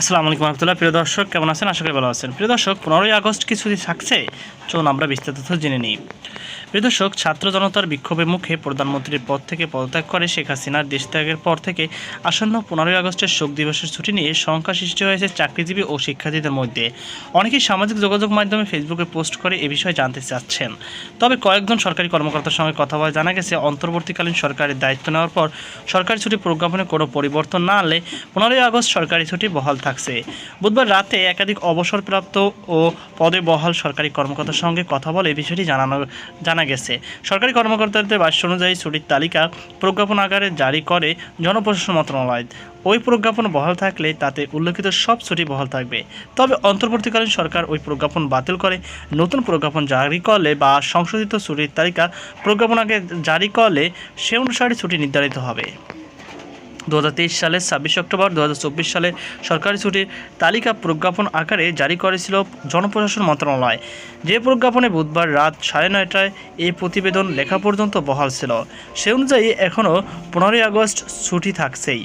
আসসালামু আলাইকুম রহমতুল্লাহ। প্রিয় দর্শক, কেমন আছেন? আশা করি ভালো আছেন। প্রিয় দর্শক, পনেরোই আগস্ট ছুটি থাকছে। চলুন আমরা বিস্তারিত জেনে নিই। প্রিয় ছাত্র জনতার বিক্ষোভের মুখে প্রধানমন্ত্রীর পদ থেকে পদত্যাগ করে শেখ হাসিনার দেশ ত্যাগের পর থেকে আসন্ন পনেরোই আগস্টের শোক দিবসের ছুটি নিয়ে শঙ্কা সৃষ্টি হয়েছে চাকরিজীবী ও শিক্ষার্থীদের মধ্যে। অনেকেই সামাজিক যোগাযোগ মাধ্যমে ফেসবুকে পোস্ট করে এ বিষয়ে জানতে চাচ্ছেন। তবে কয়েকজন সরকারি কর্মকর্তার সঙ্গে কথা বলে জানা গেছে, অন্তর্বর্তীকালীন সরকারের দায়িত্ব নেওয়ার পর সরকারি ছুটি প্রজ্ঞাপনে কোনো পরিবর্তন না আনলে পনেরোই আগস্ট সরকারি ছুটি বহাল থাকছে। বুধবার রাতে একাধিক অবসরপ্রাপ্ত ও পদে বহাল সরকারি কর্মকর্তার সঙ্গে কথা বলে বিষয়টি জানানো জানা গেছে। সরকারি কর্মকর্তাদের ভাষ্য অনুযায়ী ছুটির তালিকা প্রজ্ঞাপন আকারে জারি করে জনপ্রশাসন মন্ত্রণালয়। ওই প্রজ্ঞাপন বহাল থাকলে তাতে উল্লেখিত সব ছুটি বহাল থাকবে। তবে অন্তর্বর্তীকালীন সরকার ওই প্রজ্ঞাপন বাতিল করে, নতুন প্রজ্ঞাপন জারি করলে বা সংশোধিত ছুটির তালিকা প্রজ্ঞাপন আগে জারি করলে সে অনুসারে ছুটি নির্ধারিত হবে। দু হাজার তেইশ সালের ছাব্বিশে অক্টোবর দু হাজার চব্বিশ সালে সরকারি ছুটির তালিকা প্রজ্ঞাপন আকারে জারি করেছিল জনপ্রশাসন মন্ত্রণালয়। যে প্রজ্ঞাপনে বুধবার রাত সাড়ে নয়টায় এই প্রতিবেদন লেখা পর্যন্ত বহাল ছিল। সে অনুযায়ী এখনও পনেরোই আগস্ট ছুটি থাকছেই।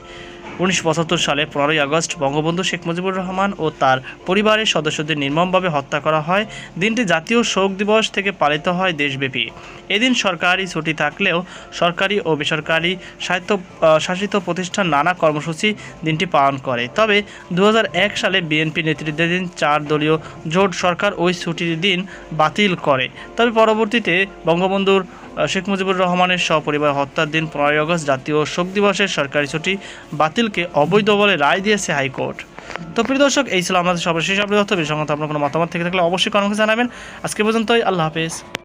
উনিশশো পঁচাত্তর সালে পনেরোই আগস্ট বঙ্গবন্ধু শেখ মুজিবুর রহমান ও তার পরিবারের সদস্যদের নির্মমভাবে হত্যা করা হয়। দিনটি জাতীয় শোক দিবস থেকে পালিত হয় দেশব্যাপী। এদিন সরকারি ছুটি থাকলেও সরকারি ও বেসরকারি সাহিত্য শাসিত প্রতিষ্ঠান নানা কর্মসূচি দিনটি পালন করে। তবে দু হাজার এক সালে বিএনপি নেতৃত্বাধীন চার দলীয় জোট সরকার ওই ছুটির দিন বাতিল করে। তবে পরবর্তীতে বঙ্গবন্ধুর শেখ মুজিবুর রহমানের সপরিবার হত্যার দিন পনেরোই আগস্ট জাতীয় শোক দিবসের সরকারি ছুটি বাতিলকে অবৈধ বলে রায় দিয়েছে হাইকোর্ট। তো প্রিয় দর্শক, এই ছিল আমাদের সর্বশেষ আপনি তথ্য বিষয় আপনার কোনো মতামত থেকে থাকলে অবশ্যই কমেন্টে জানাবেন। আজকে পর্যন্তই, আল্লাহ হাফেজ।